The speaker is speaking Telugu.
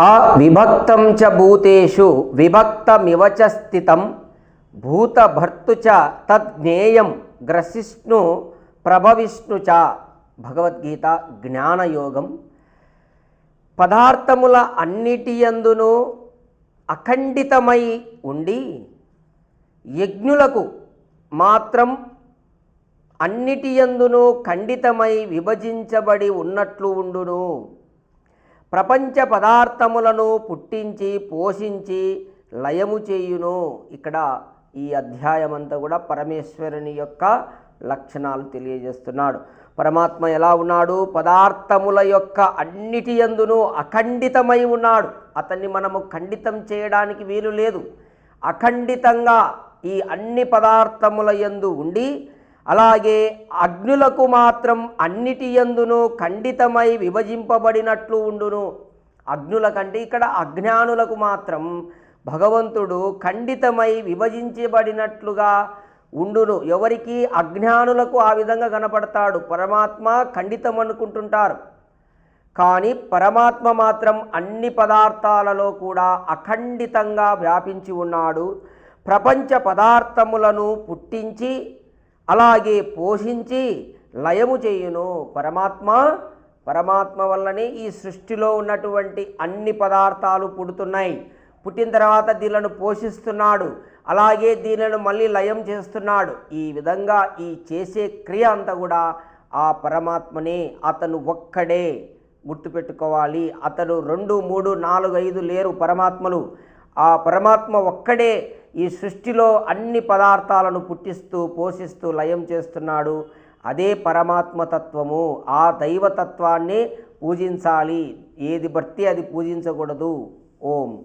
ఆ విభక్తం చ భూతేషు విభక్తమివ చ స్థితం భూతభర్తు చ తజ్ఞేయం గ్రసిష్ణు ప్రభవిష్ణు చ భగవద్గీత జ్ఞానయోగం. పదార్థముల అన్నిటియందును అఖండితమై ఉండి యజ్ఞులకు మాత్రం అన్నిటియందును ఖండితమై విభజించబడి ఉన్నట్లు ఉండును. ప్రపంచ పదార్థములను పుట్టించి పోషించి లయము చేయును. ఇక్కడ ఈ అధ్యాయం అంతా కూడా పరమేశ్వరుని యొక్క లక్షణాలు తెలియజేస్తున్నాడు. పరమాత్మ ఎలా ఉన్నాడు? పదార్థముల యొక్క అన్నిటి ఎందును అఖండితమై ఉన్నాడు. అతన్ని మనము ఖండితం చేయడానికి వీలు లేదు. అఖండితంగా ఈ అన్ని పదార్థముల యందు ఉండి అలాగే అగ్నులకు మాత్రం అన్నిటి యందును ఖండితమై విభజింపబడినట్లు ఉండును. అగ్నుల కంటే ఇక్కడ అజ్ఞానులకు మాత్రం భగవంతుడు ఖండితమై విభజించబడినట్లుగా ఉండును. ఎవరికి అజ్ఞానులకు ఆ విధంగా కనపడతాడు. పరమాత్మ ఖండితం అనుకుంటుంటారు కానీ పరమాత్మ మాత్రం అన్ని పదార్థాలలో కూడా అఖండితంగా వ్యాపించి ఉన్నాడు. ప్రపంచ పదార్థములను పుట్టించి అలాగే పోషించి లయము చేయును పరమాత్మ. పరమాత్మ వల్లనే ఈ సృష్టిలో ఉన్నటువంటి అన్ని పదార్థాలు పుడుతున్నాయి. పుట్టిన తర్వాత దీనిలను పోషిస్తున్నాడు. అలాగే దీనిలను మళ్ళీ లయం చేస్తున్నాడు. ఈ విధంగా ఈ చేసే క్రియ అంతా కూడా ఆ పరమాత్మనే. అతను ఒక్కడే గుర్తుపెట్టుకోవాలి. అతను రెండు మూడు నాలుగు ఐదు లేరు పరమాత్మలు. ఆ పరమాత్మ ఒక్కడే ఈ సృష్టిలో అన్ని పదార్థాలను పుట్టిస్తూ పోషిస్తూ లయం చేస్తున్నాడు. అదే పరమాత్మతత్వము. ఆ దైవతత్వాన్ని పూజించాలి. ఏది బట్టి అది పూజించకూడదు. ఓం.